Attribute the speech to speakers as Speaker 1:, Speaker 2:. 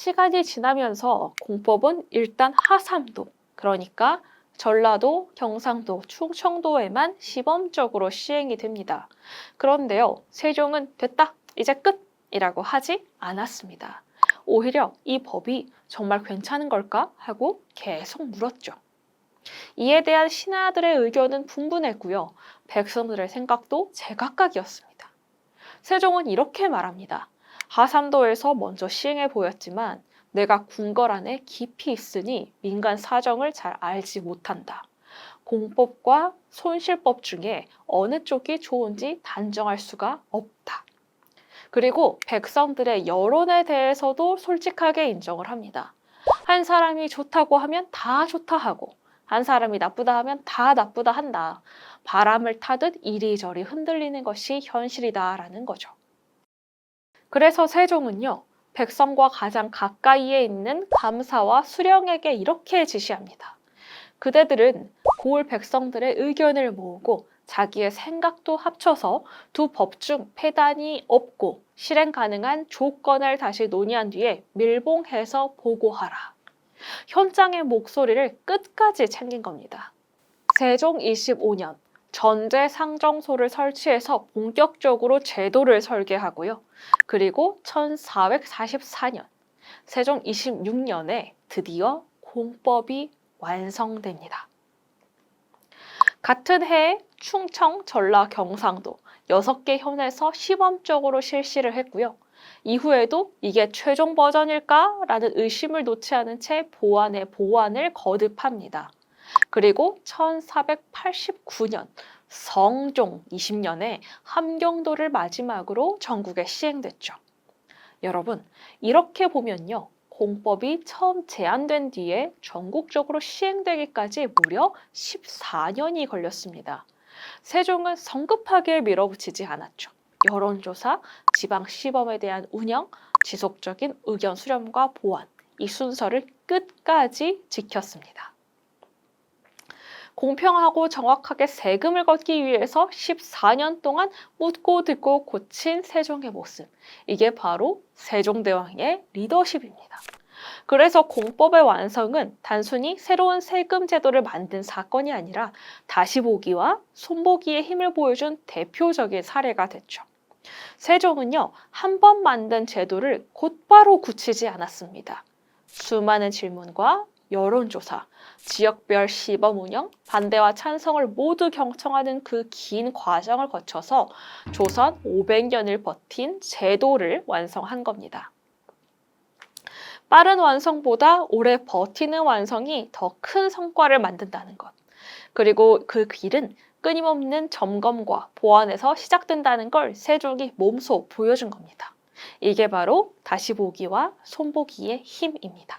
Speaker 1: 시간이 지나면서 공법은 일단 하삼도, 그러니까 전라도, 경상도, 충청도에만 시범적으로 시행이 됩니다. 그런데요, 세종은 됐다, 이제 끝 이라고 하지 않았습니다. 오히려 이 법이 정말 괜찮은 걸까 하고 계속 물었죠. 이에 대한 신하들의 의견은 분분했고요. 백성들의 생각도 제각각이었습니다. 세종은 이렇게 말합니다. 하삼도에서 먼저 시행해 보였지만 내가 궁궐 안에 깊이 있으니 민간 사정을 잘 알지 못한다. 공법과 손실법 중에 어느 쪽이 좋은지 단정할 수가 없다. 그리고 백성들의 여론에 대해서도 솔직하게 인정을 합니다. 한 사람이 좋다고 하면 다 좋다 하고, 한 사람이 나쁘다 하면 다 나쁘다 한다. 바람을 타듯 이리저리 흔들리는 것이 현실이다라는 거죠. 그래서 세종은요, 백성과 가장 가까이에 있는 감사와 수령에게 이렇게 지시합니다. 그대들은 고을 백성들의 의견을 모으고 자기의 생각도 합쳐서 두 법 중 폐단이 없고 실행 가능한 조건을 다시 논의한 뒤에 밀봉해서 보고하라. 현장의 목소리를 끝까지 챙긴 겁니다. 세종 25년 전제 상정소를 설치해서 본격적으로 제도를 설계하고요. 그리고 1444년 세종 26년에 드디어 공법이 완성됩니다. 같은 해에 충청, 전라, 경상도 6개 현에서 시범적으로 실시를 했고요. 이후에도 이게 최종 버전일까라는 의심을 놓지 않은 채 보완에 보완을 거듭합니다. 그리고 1489년 성종 20년에 함경도를 마지막으로 전국에 시행됐죠. 여러분, 이렇게 보면요. 공법이 처음 제안된 뒤에 전국적으로 시행되기까지 무려 14년이 걸렸습니다. 세종은 성급하게 밀어붙이지 않았죠. 여론조사, 지방 시범에 대한 운영, 지속적인 의견 수렴과 보완, 이 순서를 끝까지 지켰습니다. 공평하고 정확하게 세금을 걷기 위해서 14년 동안 묻고 듣고 고친 세종의 모습. 이게 바로 세종대왕의 리더십입니다. 그래서 공법의 완성은 단순히 새로운 세금 제도를 만든 사건이 아니라 다시 보기와 손보기의 힘을 보여준 대표적인 사례가 됐죠. 세종은요, 한 번 만든 제도를 곧바로 굳히지 않았습니다. 수많은 질문과 여론조사, 지역별 시범 운영, 반대와 찬성을 모두 경청하는 그 긴 과정을 거쳐서 조선 500년을 버틴 제도를 완성한 겁니다. 빠른 완성보다 오래 버티는 완성이 더 큰 성과를 만든다는 것. 그리고 그 길은 끊임없는 점검과 보완에서 시작된다는 걸 세종이 몸소 보여준 겁니다. 이게 바로 다시 보기와 손보기의 힘입니다.